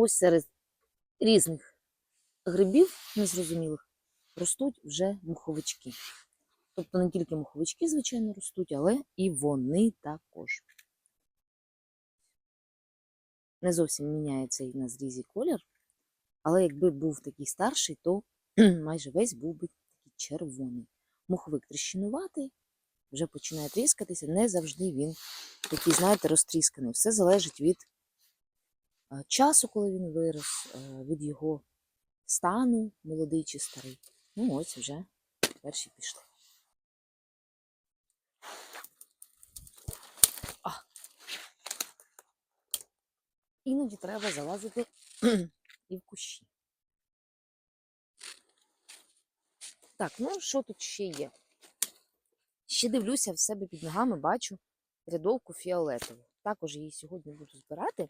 ось серед різних грибів незрозумілих ростуть вже муховички. Тобто не тільки муховички, звичайно, ростуть, але і вони також. Не зовсім міняє цей на зрізі колір, але якби був такий старший, то майже весь був би такий червоний. Муховик тріщинуватий, вже починає тріскатися. Не завжди він такий, знаєте, розтрісканий. Все залежить від часу, коли він вирос, е, від його стану, молодий чи старий. Ну, ось вже перші пішли. А. Іноді треба залазити і в кущі. Так, ну що тут ще є? Ще дивлюся в себе під ногами, бачу рядовку фіолетову. Також її сьогодні буду збирати.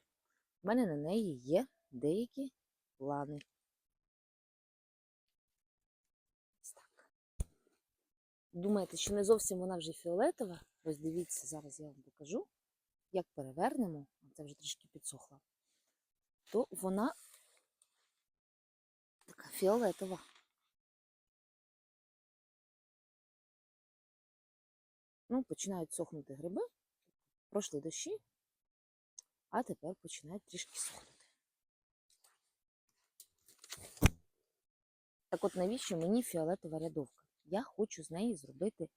У мене на неї є деякі плани. Ось так. Думаєте, що не зовсім вона вже фіолетова? Ось дивіться, зараз я вам покажу. Як перевернемо, це вже трішки підсохла, то вона така фіолетова. Ну, починають сохнути гриби, пройшли дощі, а тепер починають трішки сохнути. Так от навіщо мені фіолетова рядовка? Я хочу з неї зробити,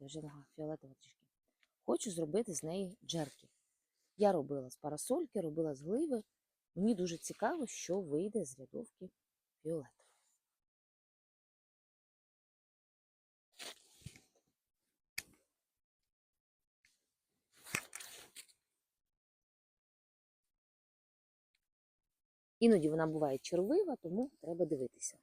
вже нога фіолетова трішки. Хочу зробити з неї джерки. Я робила з парасольки, робила з гливи. Мені дуже цікаво, що вийде з рядовки фіолетової. Іноді вона буває червива, тому треба дивитися.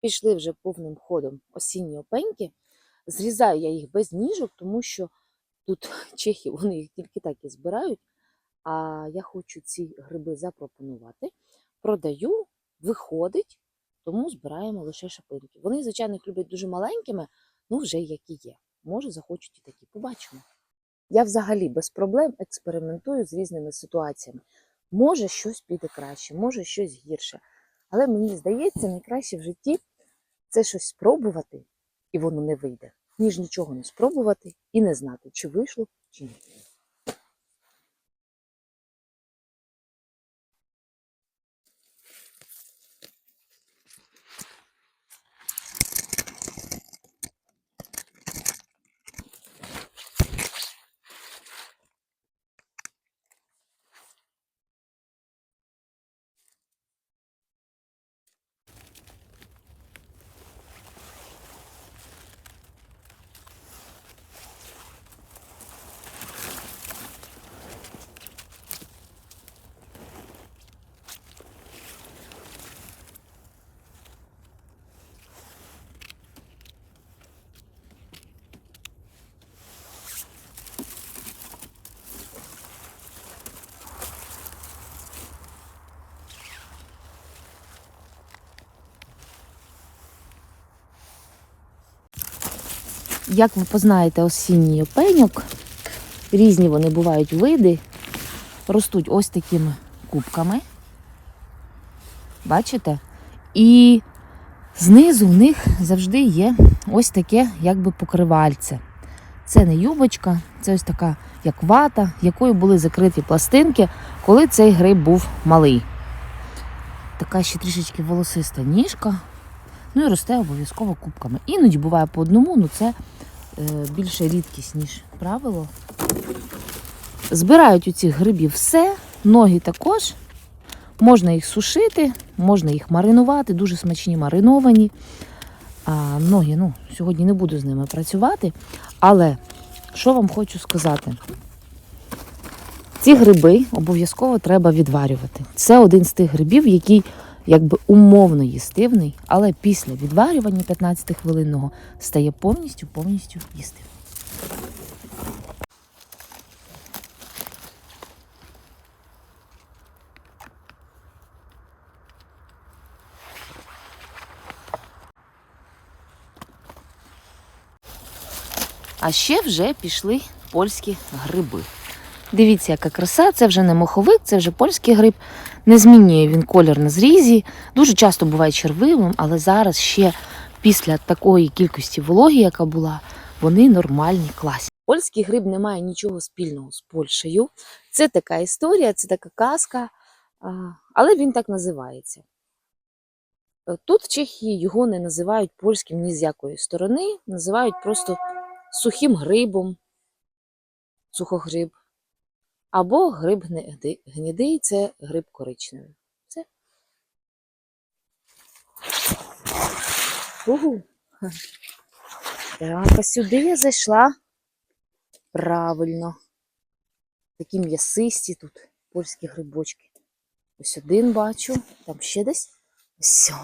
Пішли вже повним ходом осінні опеньки. Зрізаю я їх без ніжок, тому що тут чехи вони їх тільки так і збирають. А я хочу ці гриби запропонувати. Продаю, виходить, тому збираємо лише шапинки. Вони, звичайно, їх люблять дуже маленькими, ну вже які є. Може, захочуть і такі. Побачимо. Я взагалі без проблем експериментую з різними ситуаціями. Може, щось піде краще, може щось гірше. Але мені здається, найкраще в житті це щось спробувати, і воно не вийде, ніж нічого не спробувати і не знати, чи вийшло, чи ні. Як ви познаєте осінній опеньок, різні вони бувають види, ростуть ось такими кубками. Бачите? І знизу в них завжди є ось таке, якби покривальце. Це не юбочка, це ось така як вата, якою були закриті пластинки, коли цей гриб був малий. Така ще трішечки волосиста ніжка. Ну і росте обов'язково кубками. Іноді буває по одному, ну це е, більше рідкість, ніж правило. Збирають у цих грибів все, ноги також. Можна їх сушити, можна їх маринувати, дуже смачні мариновані. А ноги, ну, сьогодні не буду з ними працювати. Але що вам хочу сказати? Ці гриби обов'язково треба відварювати. Це один з тих грибів, який якби умовно їстивний, але після відварювання 15 хвилинного стає повністю повністю їстивним. А ще вже пішли польські гриби. Дивіться, яка краса, це вже не моховик, це вже польський гриб. Не змінює він колір на зрізі. Дуже часто буває червивим, але зараз ще після такої кількості вологи, яка була, вони нормальні, класні. Польський гриб не має нічого спільного з Польщею. Це така історія, це така казка, але він так називається. Е, Тут в Чехії його не називають польським ні з якої сторони, називають просто сухим грибом, сухогриб. Або гриб гнідий це гриб коричневий. Все. Угу. Так, а сюди я зайшла. Правильно. Такі м'ясисті тут польські грибочки. Ось один бачу, там ще десь. Все.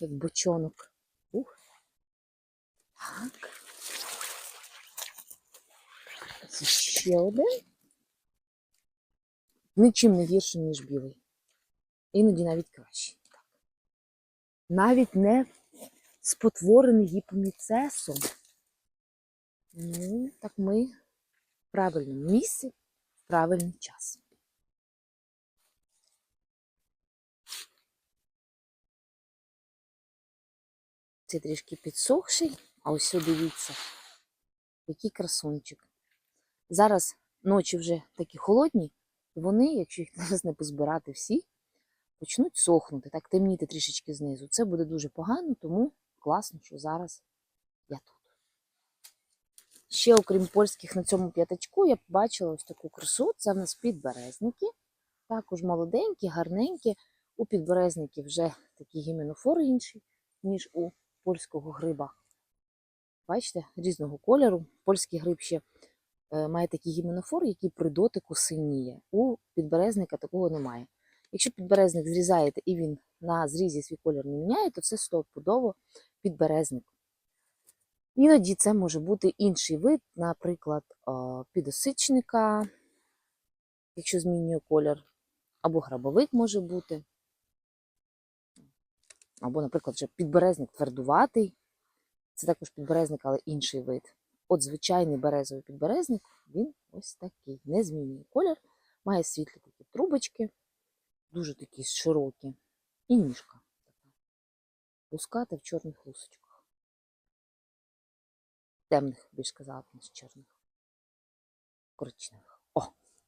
Як бочонок. Ух. Так. Це ще один. Нічим не гірший, ніж білий. Іноді навіть кращий. Навіть не спотворений гіпоміцесом. Ну, так ми в правильному місці, в правильний час. Це трішки підсохший, а ось дивіться, який красунчик. Зараз ночі вже такі холодні, вони, якщо їх зараз не позбирати всі, почнуть сохнути, так темніти трішечки знизу. Це буде дуже погано, тому класно, що зараз я тут. Ще, окрім польських, на цьому п'ятачку я побачила ось таку красу. Це в нас підберезники. Також молоденькі, гарненькі. У підберезників вже такі гіменофори інші, ніж у польського гриба. Бачите, різного кольору. Польський гриб ще має такий гіменофор, який при дотику синіє. У підберезника такого немає. Якщо підберезник зрізаєте і він на зрізі свій колір не міняє, то це стопудово підберезник. Іноді це може бути інший вид, наприклад, е, підосичника, якщо змінює колір, або грабовик може бути. Або, наприклад, вже підберезник твердуватий. Це також підберезник, але інший вид. От звичайний березовий підберезник, він ось такий. Не змінює колір, має світлі такі трубочки, дуже такі широкі. І ніжка така. Луската в чорних лусочках. Темних, більш сказала, ніж чорних. Коричневих. О,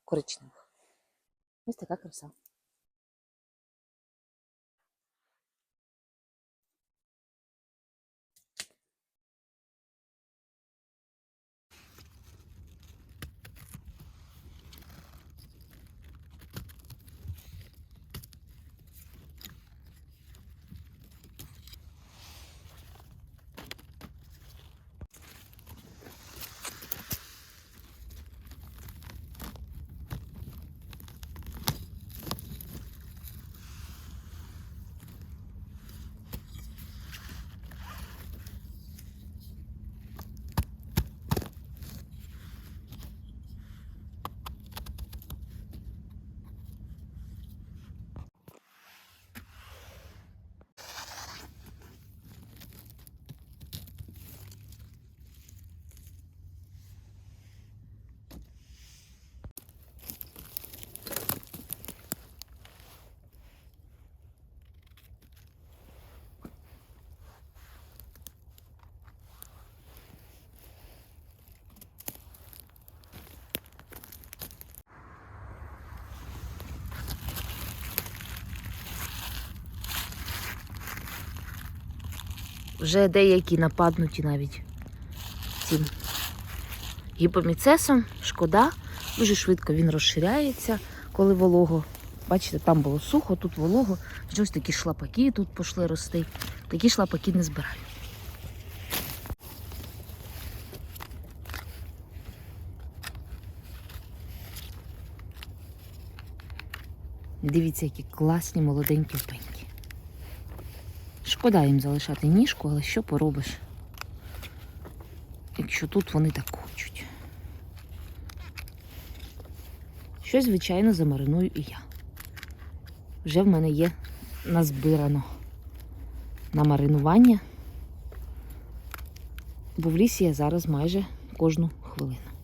коричневих. Ось така краса. Вже деякі нападнуті навіть цим гіпоміцесом. Шкода, дуже швидко він розширяється, коли волого. Бачите, там було сухо, тут волого. Ось такі шлапаки тут пішли рости. Такі шлапаки не збираю. Дивіться, які класні молоденькі опеньки. Шкода їм залишати ніжку, але що поробиш? Якщо тут вони так хочуть. Щось, звичайно, замариную і я. Вже в мене є назбирано на маринування, бо в лісі я зараз майже кожну хвилину.